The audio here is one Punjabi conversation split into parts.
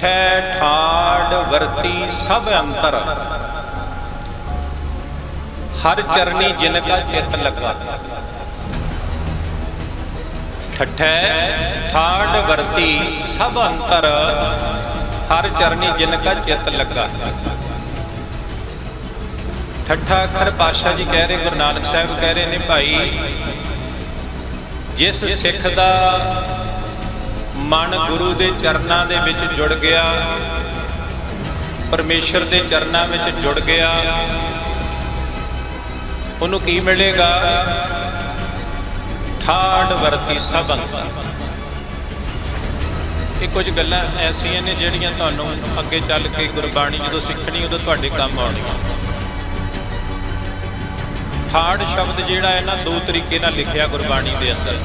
ਠੈ ਠਾੜ ਵਰਤੀ ਸਭ ਅੰਤਰ। ਹਰ ਚਰਨੀ ਜਿਨ ਕਾ ਚਿਤ ਲੱਗਾ। ਠਠੈ ਠਾੜ ਵਰਤੀ ਸਭ ਅੰਤਰ। ਹਰ ਚਰਨੀ ਜਿਨ ਕਾ ਚਿਤ ਲੱਗਾ। ਠੱਠਾ ਅੱਖਰ ਪਾਸ਼ਾ ਜੀ ਕਹਿ ਰਹੇ, ਗੁਰੂ ਨਾਨਕ ਸਾਹਿਬ ਕਹਿ ਰਹੇ ਨੇ, ਭਾਈ, ਜਿਸ ਸਿੱਖ ਦਾ ਮਨ ਗੁਰੂ ਦੇ ਚਰਨਾਂ ਦੇ ਵਿੱਚ ਜੁੜ ਗਿਆ। ਪਰਮੇਸ਼ਰ ਦੇ ਚਰਨਾਂ ਵਿੱਚ ਜੁੜ ਗਿਆ। ਉਹਨੂੰ ਕੀ ਮਿਲੇਗਾ? ਠਾੜ ਵਰਤੀ ਸਭ ਇਹ ਕੁਝ ਗੱਲਾਂ ਐਸੀਆਂ ਨੇ ਜਿਹੜੀਆਂ ਤੁਹਾਨੂੰ ਅੱਗੇ ਚੱਲ ਕੇ ਗੁਰਬਾਣੀ ਜਦੋਂ ਸਿੱਖਣੀ, ਉਦੋਂ ਤੁਹਾਡੇ ਕੰਮ ਆਉਣੀਆਂ ਠਾੜ ਸ਼ਬਦ ਜਿਹੜਾ ਹੈ ਨਾ, ਦੋ ਤਰੀਕੇ ਨਾਲ ਲਿਖਿਆ ਗੁਰਬਾਣੀ ਦੇ ਅੰਦਰ।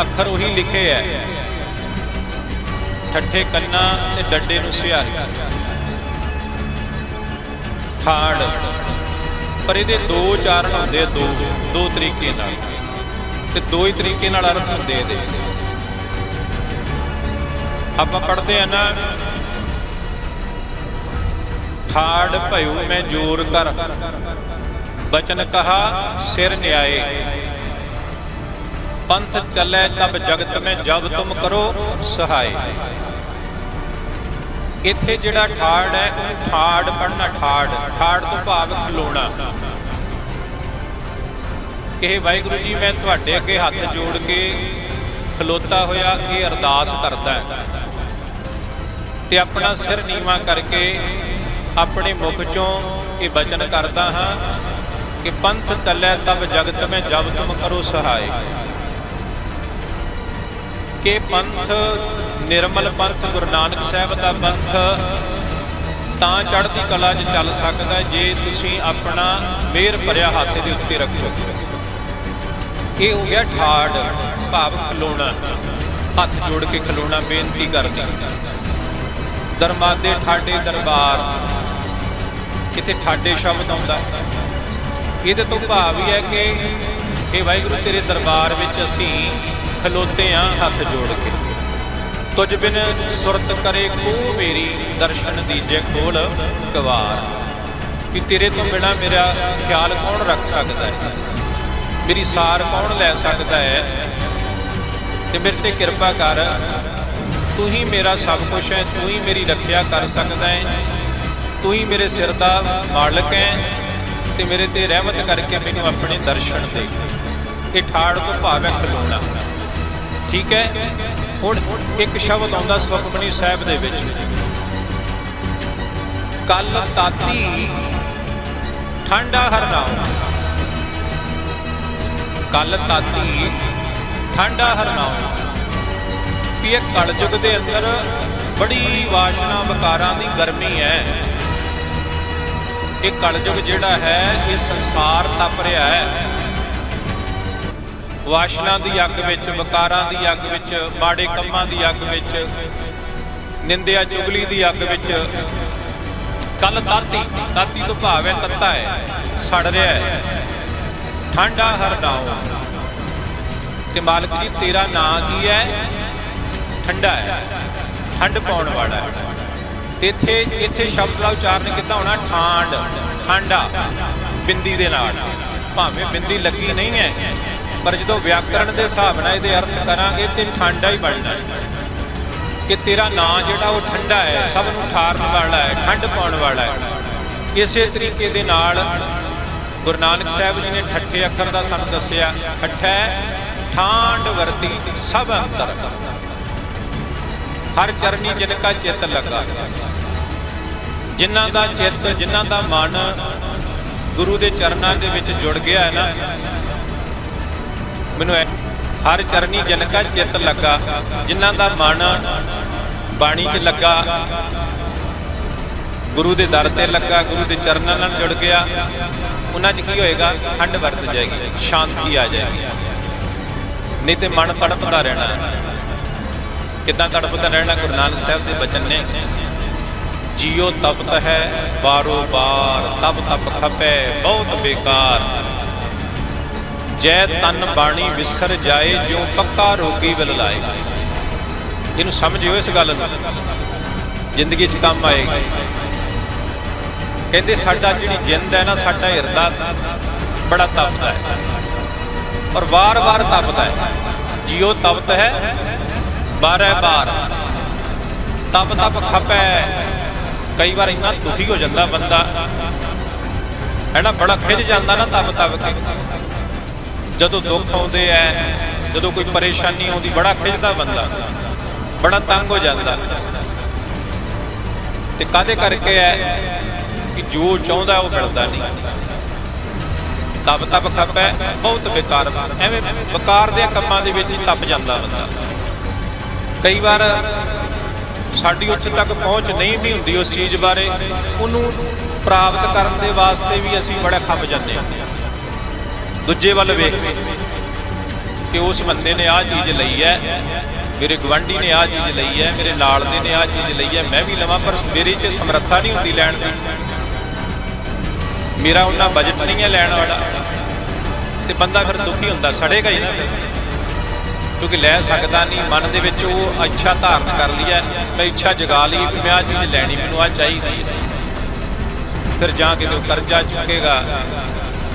ਅੱਖਰ ਉਹੀ ਲਿਖੇ ਐ। ਠੱਠੇ ਕੰਨਾਂ ਤੇ ਡੱਡੇ ਨੂੰ ਸਿਆਰੀ ਠਾੜ ਪਰ ਇਹਦੇ ਦੋ ਉਚਾਰਨ ਹੁੰਦੇ ਦੋ ਦੋ ਤਰੀਕੇ ਨਾਲ। ਤੇ ਦੋ ਹੀ ਤਰੀਕੇ ਨਾਲ ਅਰਥ ਹੁੰਦੇ ਇਹਦੇ। ਆਪਾਂ ਪੜ੍ਹਦੇ ਆ ਨਾ ਠਾੜ ਭਇਓ ਮੈਂ ਜੋਰ ਕਰ। ਬਚਨ ਕਹਾ ਸਿਰ ਨਿਆਏ। ਪੰਥ ਚੱਲੇ ਤਬ ਜਗਤ ਮੈਂ ਜਬ ਤੁਮ ਕਰੋ ਸਹਾਈ। ਇੱਥੇ ਜਿਹੜਾ ਠਾੜ ਹੈ ਉਹ ਠਾੜ ਪੜਨਾ ਠਾੜ ਠਾੜ ਤੋਂ ਭਾਵ ਖਲੋਣਾ। ਇਹ ਵਾਹਿਗੁਰੂ ਜੀ, ਮੈਂ ਤੁਹਾਡੇ ਅੱਗੇ ਹੱਥ ਜੋੜ ਕੇ ਖਲੋਤਾ ਹੋਇਆ, ਇਹ ਅਰਦਾਸ ਕਰਦਾ ਹੈ। ਤੇ ਆਪਣਾ ਸਿਰ ਨੀਵਾ ਕਰਕੇ ਆਪਣੇ ਮੁਖ ਚੋਂ ਇਹ ਬਚਨ ਕਰਦਾ ਹਾਂ ਕਿ ਪੰਥ ਚੱਲੇ ਤਬ ਜਗਤ ਮੈਂ ਜਬ ਤੁਮ ਕਰੋ ਸਹਾਈ। ਕਿ ਪੰਥ, ਨਿਰਮਲ ਪੰਥ, ਗੁਰੂ ਨਾਨਕ ਸਾਹਿਬ ਦਾ ਪੰਥ, ਤਾਂ ਚੜ੍ਹਦੀ ਕਲਾ 'ਚ ਚੱਲ ਸਕਦਾ ਜੇ ਤੁਸੀਂ ਆਪਣਾ ਮਿਹਰ ਭਰਿਆ ਹੱਥ ਦੇ ਉੱਤੇ ਰੱਖੋ। ਇਹ ਹੋ ਗਿਆ ਠਾੜ ਭਾਵ ਖਲੋਣਾ, ਹੱਥ ਜੋੜ ਕੇ ਖਲੋਣਾ, ਬੇਨਤੀ ਕਰਦੀ ਦਰਮਾਦੇ ਠਾਡੇ ਦਰਬਾਰ, ਕਿਤੇ ਠਾਡੇ ਸ਼ਬਦ ਆਉਂਦਾ। ਇਹਦੇ ਤੋਂ ਭਾਵ ਹੀ ਹੈ ਕਿ ਇਹ ਵਾਹਿਗੁਰੂ, ਤੇਰੇ ਦਰਬਾਰ ਵਿੱਚ ਅਸੀਂ ਖਲੋਤੇ ਆ ਹੱਥ ਜੋੜ ਕੇ। ਤੁਝ ਬਿਨ ਸੁਰਤ ਕਰੇ ਕੋ ਮੇਰੀ ਦਰਸ਼ਨ ਦੀਜੇ ਖੋਲ ਗਵਾਰ। ਕਿ ਤੇਰੇ ਤੋਂ ਬਿਨਾ ਮੇਰਾ ਖਿਆਲ ਕੌਣ ਰੱਖ ਸਕਦਾ ਹੈ? ਮੇਰੀ ਸਾਰ ਕੌਣ ਲੈ ਸਕਦਾ ਹੈ? ਤੇ ਮੇਰੇ ਤੇ ਕਿਰਪਾ ਕਰ, ਤੂੰ ਹੀ ਮੇਰਾ ਸਭ ਕੁਝ ਹੈ, ਤੂੰ ਹੀ ਮੇਰੀ ਰੱਖਿਆ ਕਰ ਸਕਦਾ ਹੈ। ਤੂੰ ਹੀ ਮੇਰੇ ਸਿਰ ਦਾ ਮਾਲਕ ਹੈ ਤੇ ਮੇਰੇ ਤੇ ਰਹਿਮਤ ਕਰਕੇ ਮੈਨੂੰ ਆਪਣੇ ਦਰਸ਼ਨ ਦੇ। ਇਹ ਠਾੜ ਤੋਂ ਭਾਵ ਹੈ ਖਲੋਣਾ। ਠੀਕ ਹੈ। ਹੁਣ ਇੱਕ ਸ਼ਬਦ ਆਉਂਦਾ ਸੁਖਮਨੀ ਸਾਹਿਬ ਦੇ ਵਿੱਚ। ਕੱਲ ਤਾਤੀ ਠੰਡਾ ਹਰਨਾਉ ਕੱਲ ਤਾਤੀ ਠੰਡਾ ਹਰਨਾਉ ਵੀ ਇਹ ਕਲਯੁਗ ਦੇ ਅੰਦਰ ਬੜੀ ਵਾਸ਼ਨਾ ਵਿਕਾਰਾਂ ਦੀ ਗਰਮੀ ਹੈ। ਇਹ ਕਲਯੁਗ ਜਿਹੜਾ ਹੈ, ਇਹ ਸੰਸਾਰ ਤਪ ਰਿਹਾ ਹੈ। ਵਾਸ਼ਨਾ ਦੀ ਅੱਗ ਵਿੱਚ, ਵਕਾਰਾਂ ਦੀ ਅੱਗ ਵਿੱਚ, ਮਾੜੇ ਕੰਮਾਂ ਦੀ ਅੱਗ ਵਿੱਚ, ਨਿੰਦਿਆ ਚੁਗਲੀ ਦੀ ਅੱਗ ਵਿੱਚ। ਕੱਲ ਤਾਤੀ ਤਾਤੀ ਤੋਂ ਭਾਵ ਹੈ ਤੱਤਾ ਹੈ, ਸੜ ਰਿਹਾ ਹੈ। ਠੰਡਾ ਹਰਨਾਉ ਤੇ ਮਾਲਕ ਜੀ, ਤੇਰਾ ਨਾਂ ਕੀ ਹੈ? ਠੰਡਾ ਹੈ। ਠੰਡ ਪਾਉਣ ਵਾਲਾ ਹੈ। ਤੇ ਇੱਥੇ ਇੱਥੇ ਸ਼ਬਦ ਦਾ ਉਚਾਰਨ ਕਿੱਦਾਂ ਹੋਣਾ, ਠਾਂਡ, ਠੰਡਾ, ਬਿੰਦੀ ਦੇ ਨਾਲ। ਭਾਵੇਂ ਬਿੰਦੀ ਲੱਗੀ ਨਹੀਂ ਹੈ ਪਰ ਜਦੋਂ ਵਿਆਕਰਣ ਦੇ ਹਿਸਾਬ ਨਾਲ ਇਹਦੇ ਅਰਥ ਕਰਾਂਗੇ ਤੇ ਠੰਡਾ ਹੀ ਬਣਨਾ ਕਿ ਤੇਰਾ ਨਾਂ ਜਿਹੜਾ ਉਹ ਠੰਡਾ ਹੈ, ਸਭ ਨੂੰ ਠਾਰਨ ਵਾਲਾ ਹੈ, ਠੰਡ ਪਾਉਣ ਵਾਲਾ ਹੈ। ਇਸੇ ਤਰੀਕੇ ਦੇ ਨਾਲ ਗੁਰੂ ਨਾਨਕ ਸਾਹਿਬ ਜੀ ਨੇ ਠੱਠੇ ਅੱਖਰ ਦਾ ਸਾਨੂੰ ਦੱਸਿਆ, ਠੱਠਾ ਠਾਂਡ ਵਰਤੀ ਸਭ ਅੰਤਰ। ਹਰ ਚਰਨੀ ਜਿਨ ਕਾ ਚਿੱਤ ਲੱਗਾ। ਜਿਨ੍ਹਾਂ ਦਾ ਚਿੱਤ, ਜਿਨ੍ਹਾਂ ਦਾ ਮਨ ਗੁਰੂ ਦੇ ਚਰਨਾਂ ਦੇ ਵਿੱਚ ਜੁੜ ਗਿਆ ਹੈ ਨਾ ਮੈਨੂੰ ਹਰ ਚਰਨੀ ਜਨ ਕਾ ਚਿੱਤ ਲੱਗਾ, ਜਿਨ੍ਹਾਂ ਦਾ ਮਨ ਬਾਣੀ 'ਚ ਲੱਗਾ। ਗੁਰੂ ਦੇ ਦਰ ਤੇ ਲੱਗਾ, ਗੁਰੂ ਦੇ ਚਰਨਾਂ ਨਾਲ ਜੁੜ ਗਿਆ। ਉਹਨਾਂ 'ਚ ਕੀ ਹੋਏਗਾ? ਠੰਡ ਵਰਤ ਜਾਏਗੀ, ਸ਼ਾਂਤੀ ਆ ਜਾਏਗੀ। ਨਹੀਂ ਤੇ ਮਨ ਤੜਪਦਾ ਰਹਿਣਾ। ਕਿਦਾਂ ਤੜਪਦਾ ਰਹਿਣਾ? ਗੁਰੂ ਨਾਨਕ ਸਾਹਿਬ ਦੇ ਬਚਨ ਨੇ। ਜੀਉ ਤਪਤ ਹੈ, ਬਾਰੋ ਬਾਰ, ਤਪ ਤਪ ਖਪੈ, ਬਹੁਤ ਬੇਕਾਰ। ਜੈ ਤਨ ਬਾਣੀ ਵਿਸਰ ਜਾਏ, ਜਿਉ ਪੱਕਾ ਰੋਗੀ ਵਿਲ ਲਾਏ ਇਹਨੂੰ ਸਮਝਿਓ ਇਸ ਗੱਲ ਨੂੰ। ਜ਼ਿੰਦਗੀ 'ਚ ਕੰਮ ਆਏਗੀ। ਕਹਿੰਦੇ ਸਾਡਾ ਜਿਹੜੀ ਜਿੰਦ ਹੈ ਨਾ, ਸਾਡਾ ਹਿਰਦਾ ਬੜਾ ਤਪਦਾ ਹੈ। ਔਰ ਵਾਰ-ਵਾਰ ਤਪਦਾ ਹੈ। ਜਿਉ ਤਪਤ ਹੈ, ਬਾਰੇ ਬਾਰ। ਤਪ ਤਪ ਖਪੈ। ਕਈ ਵਾਰ ਇੰਨਾ ਦੁਖੀ ਹੋ ਜਾਂਦਾ ਬੰਦਾ। ਹੈ ਨਾ, ਬੜਾ ਖਿੱਚ ਜਾਂਦਾ ਨਾ ਤਪ ਤਪ ਕੇ। ਜਦੋਂ ਦੁੱਖ ਆਉਂਦੇ ਐ, ਜਦੋਂ ਕੋਈ ਪਰੇਸ਼ਾਨੀ ਆਉਂਦੀ, ਬੜਾ ਖਿੱਚਦਾ ਬੰਦਾ, ਬੜਾ ਤੰਗ ਹੋ ਜਾਂਦਾ। ਤੇ ਕਾਦੇ ਕਰਕੇ ਐ ਕਿ ਜੋ ਚਾਹੁੰਦਾ ਉਹ ਮਿਲਦਾ ਨਹੀਂ। ਤਪ ਤਪ ਖਪੈ, ਬਹੁਤ ਬੇਕਾਰ ਐਵੇਂ ਬੇਕਾਰ ਦੇ ਕੰਮਾਂ ਦੇ ਵਿੱਚ ਹੀ ਤਪ ਜਾਂਦਾ ਬੰਦਾ। ਕਈ ਵਾਰ ਸਾਡੀ ਉੱਥੇ ਤੱਕ ਪਹੁੰਚ ਨਹੀਂ ਵੀ ਹੁੰਦੀ ਉਸ ਚੀਜ਼ ਬਾਰੇ, ਉਹਨੂੰ ਪ੍ਰਾਪਤ ਕਰਨ ਦੇ ਵਾਸਤੇ ਵੀ ਅਸੀਂ ਬੜਾ ਖੱਪ ਜਾਂਦੇ ਹਾਂ। ਦੂਜੇ ਵੱਲ ਵੇਖ ਕੇ ਕਿ ਉਸ ਬੰਦੇ ਨੇ ਆਹ ਚੀਜ਼ ਲਈ ਹੈ, ਮੇਰੇ ਗਵੰਡੀ ਨੇ ਆਹ ਚੀਜ਼ ਲਈ ਹੈ, ਮੇਰੇ ਨਾਲ ਦੇ ਨੇ ਆਹ ਚੀਜ਼ ਲਈ ਹੈ, ਮੈਂ ਵੀ ਲਵਾਂ, ਪਰ ਮੇਰੇ 'ਚ ਸਮਰੱਥਾ ਨਹੀਂ ਹੁੰਦੀ ਲੈਣ ਦੀ। ਮੇਰਾ ਉਹਨਾਂ ਬਜਟ ਨਹੀਂ ਹੈ ਲੈਣ ਵਾਲਾ। ਤੇ ਬੰਦਾ ਫਿਰ ਦੁਖੀ ਹੁੰਦਾ, ਸੜੇਗਾ ਹੀ ਨਾ ਕਿਉਂਕਿ ਲੈ ਸਕਦਾ ਨਹੀਂ, ਮਨ ਦੇ ਵਿੱਚ ਉਹ ਇੱਛਾ ਧਾਰਨ ਕਰ ਲਈ ਹੈ, ਮੈਂ ਇੱਛਾ ਜਗਾ ਲਈ ਕਿ ਮੈਂ ਆਹ ਚੀਜ਼ ਲੈਣੀ, ਮੈਨੂੰ ਆ ਚਾਹੀਦੀ ਫਿਰ ਜਾਂ ਕਿਤੇ ਉਹ ਕਰਜ਼ਾ ਚੁੱਕੇਗਾ।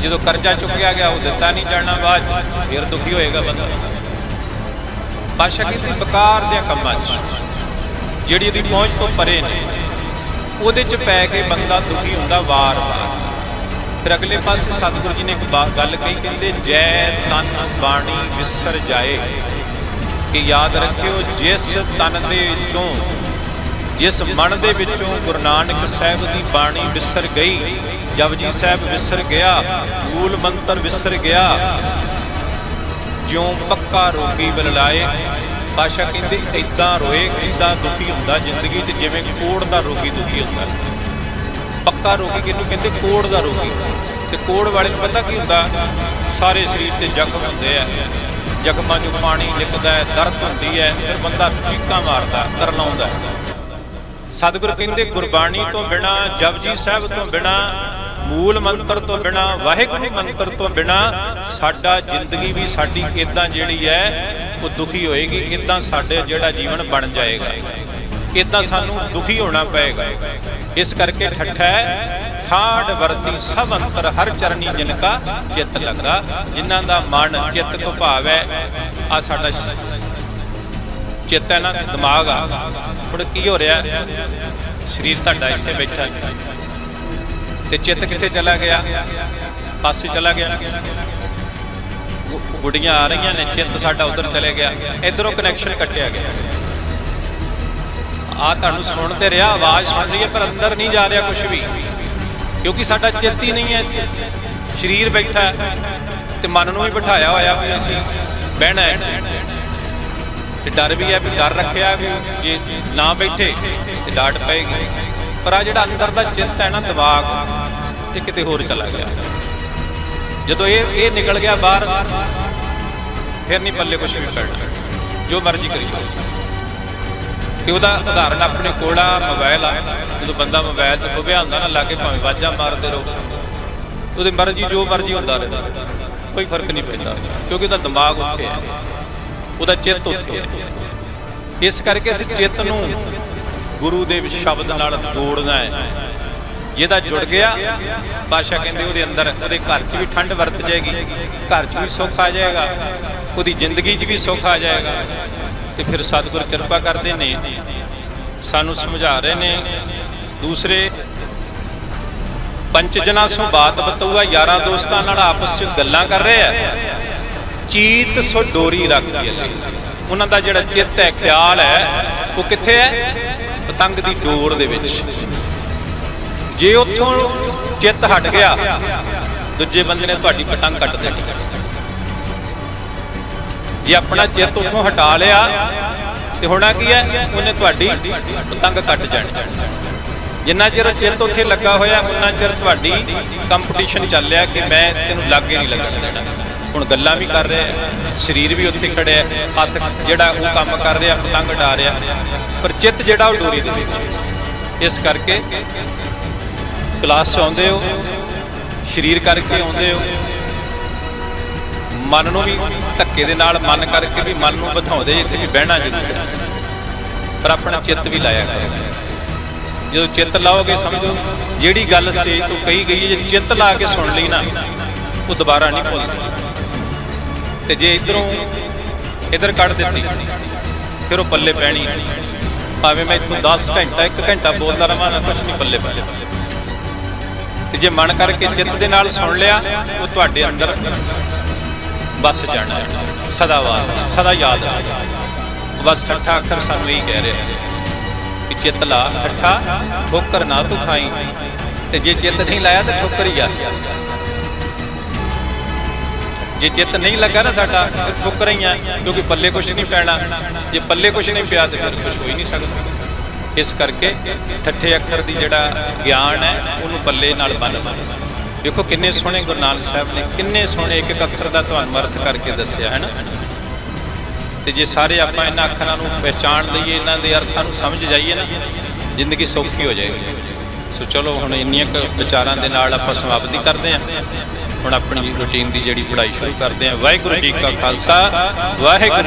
ਜਦੋਂ ਕਰਜ਼ਾ ਚੁੱਕਿਆ ਗਿਆ ਉਹ ਦਿੱਤਾ ਨਹੀਂ ਜਾਣਾ ਬਾਅਦ 'ਚ, ਫਿਰ ਦੁਖੀ ਹੋਏਗਾ ਬੰਦਾ। ਪਾਸ਼ਾ ਕਹਿੰਦੇ ਬਕਾਰ ਦੇ ਕੰਮਾਂ 'ਚ। ਜਿਹੜੀ ਉਹਦੀ ਪਹੁੰਚ ਤੋਂ ਪਰੇ ਨੇ ਉਹਦੇ 'ਚ ਪੈ ਕੇ ਬੰਦਾ ਦੁਖੀ ਹੁੰਦਾ ਵਾਰ-ਵਾਰ ਫਿਰ ਅਗਲੇ ਪਾਸੇ ਸਤਿਗੁਰੂ ਜੀ ਨੇ ਇੱਕ ਬਾ- ਗੱਲ ਕਹੀ ਕਹਿੰਦੇ ਜੈ ਤਨ ਬਾਣੀ ਵਿਸਰ ਜਾਏ ਕਿ ਯਾਦ ਰੱਖਿਓ ਜਿਸ ਤਨ ਦੇ ਵਿੱਚੋਂ ਜਿਸ ਮਨ ਦੇ ਵਿੱਚੋਂ ਗੁਰੂ ਨਾਨਕ ਸਾਹਿਬ ਦੀ ਬਾਣੀ ਵਿਸਰ ਗਈ ਜਪਜੀ ਸਾਹਿਬ ਵਿਸਰ ਗਿਆ, ਮੂਲ ਮੰਤਰ ਵਿਸਰ ਗਿਆ, ਜਿਉਂ ਪੱਕਾ ਰੋਗੀ ਬਲਲਾਏ ਪਾਸ਼ਾ ਕਹਿੰਦੇ ਇਦਾਂ ਰੋਏ ਇਦਾਂ ਦੁਖੀ ਹੁੰਦਾ ਜ਼ਿੰਦਗੀ 'ਚ, ਜਿਵੇਂ ਕੋੜ ਦਾ ਰੋਗੀ ਦੁਖੀ ਹੁੰਦਾ। ਪੱਕਾ ਰੋਗੀ ਕਿਹਨੂੰ ਕਹਿੰਦੇ? ਕੋੜ ਦਾ ਰੋਗੀ। ਤੇ ਕੋੜ ਵਾਲੇ ਨੂੰ ਪਤਾ ਕੀ ਹੁੰਦਾ? ਸਾਰੇ ਸਰੀਰ ਤੇ ਜ਼ਖਮ ਹੁੰਦੇ ਆ। ਜ਼ਖਮਾਂ 'ਚੋਂ ਪਾਣੀ ਨਿਕਲਦਾ ਹੈ, ਦਰਦ ਹੁੰਦੀ ਹੈ, ਫਿਰ ਬੰਦਾ ਚੀਕਾਂ ਮਾਰਦਾ ਕਰਲਾਉਂਦਾ ਸਤਿਗੁਰ ਕਹਿੰਦੇ, ਗੁਰਬਾਣੀ ਤੋਂ ਬਿਨਾ ਜਪਜੀ ਸਾਹਿਬ ਤੋਂ ਬਿਨਾ, ਮੂਲ ਮੰਤਰ ਤੋਂ ਬਿਨਾ, ਵਾਹਿਗੁਰੂ ਮੰਤਰ ਤੋਂ ਬਿਨਾ, ਸਾਡਾ ਜ਼ਿੰਦਗੀ ਵੀ ਸਾਡੀ ਇਦਾਂ ਜਿਹੜੀ ਹੈ, ਉਹ ਦੁਖੀ ਹੋਏਗੀ। ਇਦਾਂ ਸਾਡੇ ਜਿਹੜਾ ਜੀਵਨ ਬਣ ਜਾਏਗਾ। ਇਦਾਂ ਸਾਨੂੰ ਦੁਖੀ ਹੋਣਾ ਪਏਗਾ। ਇਸ ਕਰਕੇ ਠੱਠਾ ਹੈ ਠਾੜ ਵਰਤੀ ਸਭ ਅੰਤਰ, ਹਰ ਚਰਨੀ ਜਿਨ ਕਾ ਚਿੱਤ ਲੱਗਾ ਜਿਨ੍ਹਾਂ ਦਾ ਮਨ ਚਿੱਤ ਤੋਂ ਭਾਵ ਹੈ ਆ ਸਾਡਾ ਚਿੱਤ ਹੈ ਨਾ, ਦਿਮਾਗ ਆ। ਹੁਣ ਕੀ ਹੋ ਰਿਹਾ? ਸਰੀਰ ਤੁਹਾਡਾ ਇੱਥੇ ਬੈਠਾ ਤੇ ਚਿੱਤ ਕਿੱਥੇ ਚਲਾ ਗਿਆ? ਪਾਸੇ ਚਲਾ ਗਿਆ। ਗੁ- ਗੁੱਡੀਆਂ ਆ ਰਹੀਆਂ ਨੇ, ਚਿੱਤ ਸਾਡਾ ਉਧਰ ਚਲੇ ਗਿਆ। ਇਧਰੋਂ ਕਨੈਕਸ਼ਨ ਕੱਟਿਆ ਗਿਆ। ਆ ਤੁਹਾਨੂੰ ਸੁਣਦੇ ਰਿਹਾ, ਆਵਾਜ਼ ਸੁਣ ਰਹੀ ਹੈ, ਪਰ ਅੰਦਰ ਨਹੀਂ ਜਾ ਰਿਹਾ ਕੁਝ ਵੀ। ਕਿਉਂਕਿ ਸਾਡਾ ਚਿੱਤ ਹੀ ਨਹੀਂ ਹੈ ਇੱਥੇ। ਸਰੀਰ ਬੈਠਾ ਤੇ ਮਨ ਨੂੰ ਵੀ ਬਿਠਾਇਆ ਹੋਇਆ ਵੀ ਅਸੀਂ ਬਹਿਣਾ ਹੈ ਤੇ ਡਰ ਵੀ ਹੈ ਵੀ ਡਰ ਰੱਖਿਆ ਵੀ ਜੇ ਨਾ ਬੈਠੇ ਤੇ ਡਾਂਟ ਪਏਗੀ। ਪਰ ਆ ਜਿਹੜਾ ਅੰਦਰ ਦਾ ਚਿੱਤ ਹੈ ਨਾ, ਦਿਮਾਗ, ਇਹ ਕਿਤੇ ਹੋਰ ਚਲਾ ਗਿਆ। ਜਦੋਂ ਇਹ ਇਹ ਨਿਕਲ ਗਿਆ ਬਾਹਰ, ਫਿਰ ਨਹੀਂ ਪੱਲੇ ਕੁਝ ਵੀ ਪੈਣਾ। ਜੋ ਮਰਜ਼ੀ ਕਰੀ ਜਾਓ। ਕਿ ਉਹਦਾ ਉਦਾਹਰਨ ਆਪਣੇ ਕੋਲਾ ਮੋਬਾਈਲ ਆ। ਜਦੋਂ ਬੰਦਾ ਮੋਬਾਈਲ 'ਚ ਖੁਬਿਆ ਹੁੰਦਾ ਨਾ, ਲਾਗੇ ਭਾਵੇਂ ਵਾਜਾਂ ਮਾਰਦੇ ਰਹੋ। ਉਹਦੀ ਮਰਜ਼ੀ, ਜੋ ਮਰਜ਼ੀ ਹੁੰਦਾ ਰਹੇ। ਕੋਈ ਫ਼ਰਕ ਨਹੀਂ ਪੈਂਦਾ, ਕਿਉਂਕਿ ਉਹਦਾ ਦਿਮਾਗ ਉੱਥੇ ਹੈ। ਉਹਦਾ ਚਿੱਤ ਉੱਥੇ ਇਸ ਕਰਕੇ ਅਸੀਂ ਚਿੱਤ ਨੂੰ ਗੁਰੂ ਦੇ ਸ਼ਬਦ ਨਾਲ ਜੋੜਨਾ ਹੈ। ਜਿਹਦਾ ਜੁੜ ਗਿਆ ਬਾਸ਼ਾ ਕਹਿੰਦੇ ਉਹਦੇ ਅੰਦਰ, ਉਹਦੇ ਘਰ 'ਚ ਵੀ ਠੰਡ ਵਰਤ ਜਾਏਗੀ, ਘਰ 'ਚ ਵੀ ਸੁੱਖ ਆ ਜਾਏਗਾ, ਉਹਦੀ ਜ਼ਿੰਦਗੀ 'ਚ ਵੀ ਸੁੱਖ ਆ ਜਾਏਗਾ। ਤੇ ਫਿਰ ਸਤਿਗੁਰ ਕਿਰਪਾ ਕਰਦੇ ਨੇ, ਸਾਨੂੰ ਸਮਝਾ ਰਹੇ ਨੇ। ਦੂਸਰੇ ਪੰਚ ਜਨਾਂ ਸੋ ਬਾਤ ਬਤੂਆ ਯਾਰਾਂ ਦੋਸਤਾਂ ਨਾਲ ਆਪਸ 'ਚ ਗੱਲਾਂ ਕਰ ਰਹੇ ਆ। ਚੀਤ ਸੋ ਡੋਰੀ ਰੱਖ ਲਈ ਉਹਨਾਂ ਦਾ ਜਿਹੜਾ ਚਿੱਤ ਹੈ, ਖਿਆਲ ਹੈ, ਉਹ ਕਿੱਥੇ ਹੈ? ਪਤੰਗ ਦੀ ਡੋਰ ਦੇ ਵਿੱਚ। ਜੇ ਉੱਥੋਂ ਚਿੱਤ ਹਟ ਗਿਆ, ਦੂਜੇ ਬੰਦੇ ਨੇ ਤੁਹਾਡੀ ਪਤੰਗ ਕੱਟ ਦੇਣੀ ਜੇ ਆਪਣਾ ਚਿੱਤ ਉੱਥੋਂ ਹਟਾ ਲਿਆ, ਤੇ ਹੋਣਾ ਕੀ ਹੈ? ਉਹਨੇ ਤੁਹਾਡੀ ਪਤੰਗ ਕੱਟ ਜਾਣੀ। ਜਿੰਨਾ ਚਿਰ ਚਿੱਤ ਉੱਥੇ ਲੱਗਾ ਹੋਇਆ, ਉਨਾ ਚਿਰ ਤੁਹਾਡੀ ਕੰਪੀਟੀਸ਼ਨ ਚੱਲਿਆ ਕਿ ਮੈਂ ਤੈਨੂੰ ਲਾਗੇ ਨਹੀਂ ਲੱਗਣ ਦੇਣਾ। ਹੁਣ ਗੱਲਾਂ ਵੀ ਕਰ ਰਿਹਾ ਸਰੀਰ ਵੀ ਉੱਥੇ ਖੜਿਆ ਹੱਥ ਜਿਹੜਾ ਉਹ ਕੰਮ ਕਰ ਰਿਹਾ ਪਤੰਗ ਡਾ ਰਿਹਾ ਪਰ ਚਿੱਤ ਜਿਹੜਾ ਉਹ ਡੋਰੀ ਦੇ ਵਿੱਚ ਇਸ ਕਰਕੇ ਕਲਾਸ 'ਚ ਆਉਂਦੇ ਹੋ, ਸਰੀਰ ਕਰਕੇ ਆਉਂਦੇ ਹੋ, ਮਨ ਨੂੰ ਵੀ ਧੱਕੇ ਦੇ ਨਾਲ, ਮਨ ਕਰਕੇ ਵੀ ਮਨ ਨੂੰ ਵਧਾਉਂਦੇ ਇੱਥੇ ਵੀ ਬਹਿਣਾ ਜ਼ਰੂਰ ਹੈ। ਪਰ ਆਪਣਾ ਚਿੱਤ ਵੀ ਲਾਇਆ ਕਰੋ ਜਦੋਂ ਚਿੱਤ ਲਾਓਗੇ ਸਮਝੋ, ਜਿਹੜੀ ਗੱਲ ਸਟੇਜ ਤੋਂ ਕਹੀ ਗਈ ਹੈ, ਜੇ ਚਿੱਤ ਲਾ ਕੇ ਸੁਣ ਲਈ ਨਾ, ਉਹ ਦੁਬਾਰਾ ਨਹੀਂ ਭੁੱਲਦੀ। ਤੇ ਜੇ ਇਧਰੋਂ ਇਧਰ ਕੱਢ ਦਿੱਤੀ, ਫਿਰ ਉਹ ਪੱਲੇ ਪੈਣੀ ਭਾਵੇਂ ਮੈਂ ਇੱਥੋਂ 10 ਘੰਟਾ 1 ਘੰਟਾ ਬੋਲਦਾ ਰਵਾਂ ਨਾ ਕੁਝ ਨਹੀਂ ਪੱਲੇ ਪੱਲੇ ਤੇ ਜੇ ਮਨ ਕਰਕੇ ਚਿੱਤ ਦੇ ਨਾਲ ਸੁਣ ਲਿਆ, ਉਹ ਤੁਹਾਡੇ ਅੰਦਰ ਬਸ ਜਾਣਾ ਹੈ। ਸਦਾ ਵਾਸਤੇ ਸਦਾ ਯਾਦ ਰਹੇਗਾ ਬਸ ਠੱਠਾ ਅੱਖਰ ਸਾਨੂੰ ਹੀ ਕਹਿ ਰਿਹਾ ਹੈ ਕਿ ਚਿੱਤ ਲਾ, ਠੱਠਾ, ਠੋਕਰ ਨਾ ਤੂੰ ਖਾਈ। ਤੇ ਜੇ ਚਿੱਤ ਨਹੀਂ ਲਾਇਆ, ਤਾਂ ਠੋਕਰ ਹੀ ਆ। ਜੇ ਚਿੱਤ ਨਹੀਂ ਲੱਗਾ ਨਾ ਸਾਡਾ, ਫਿਰ ਠੋਕਰ ਹੀ ਕਿਉਂਕਿ ਪੱਲੇ ਕੁਝ ਨਹੀਂ ਪੈਣਾ। ਜੇ ਪੱਲੇ ਕੁਝ ਨਹੀਂ ਪਿਆ ਤੇ ਫਿਰ ਕੁਝ ਹੋ ਹੀ ਨਹੀਂ ਸਕਦਾ। ਇਸ ਕਰਕੇ ਠੱਠੇ ਅੱਖਰ ਦੀ ਜਿਹੜਾ ਗਿਆਨ ਹੈ, ਉਹਨੂੰ ਪੱਲੇ ਨਾਲ ਬੰਨ ਦੇਖੋ ਕਿੰਨੇ ਸੋਹਣੇ ਗੁਰੂ ਨਾਨਕ ਸਾਹਿਬ ਨੇ, ਕਿੰਨੇ ਸੋਹਣੇ ਇੱਕ ਇੱਕ ਅੱਖਰ ਦਾ ਤੁਹਾਨੂੰ ਅਰਥ ਕਰਕੇ ਦੱਸਿਆ, ਹੈ ਨਾ? ਤੇ ਜੇ ਸਾਰੇ ਆਪਾਂ ਇਹਨਾਂ ਅੱਖਰਾਂ ਨੂੰ ਪਹਿਚਾਣ ਲਈਏ, ਇਹਨਾਂ ਦੇ ਅਰਥਾਂ ਨੂੰ ਸਮਝ ਜਾਈਏ ਨਾ, ਜ਼ਿੰਦਗੀ ਸੌਖੀ ਹੋ ਜਾਏਗੀ। ਸੋ ਚਲੋ ਹੁਣ ਇੰਨੀਆਂ ਕੁ ਵਿਚਾਰਾਂ ਦੇ ਨਾਲ ਆਪਾਂ ਸਮਾਪਤੀ ਕਰਦੇ ਹਾਂ। ਹੁਣ ਆਪਣੀ ਰੁਟੀਨ ਦੀ ਜਿਹੜੀ ਪੜ੍ਹਾਈ ਸ਼ੁਰੂ ਕਰਦੇ ਹਾਂ। ਵਾਹਿਗੁਰੂ ਜੀ ਕਾ ਖਾਲਸਾ ਵਾਹਿਗੁਰੂ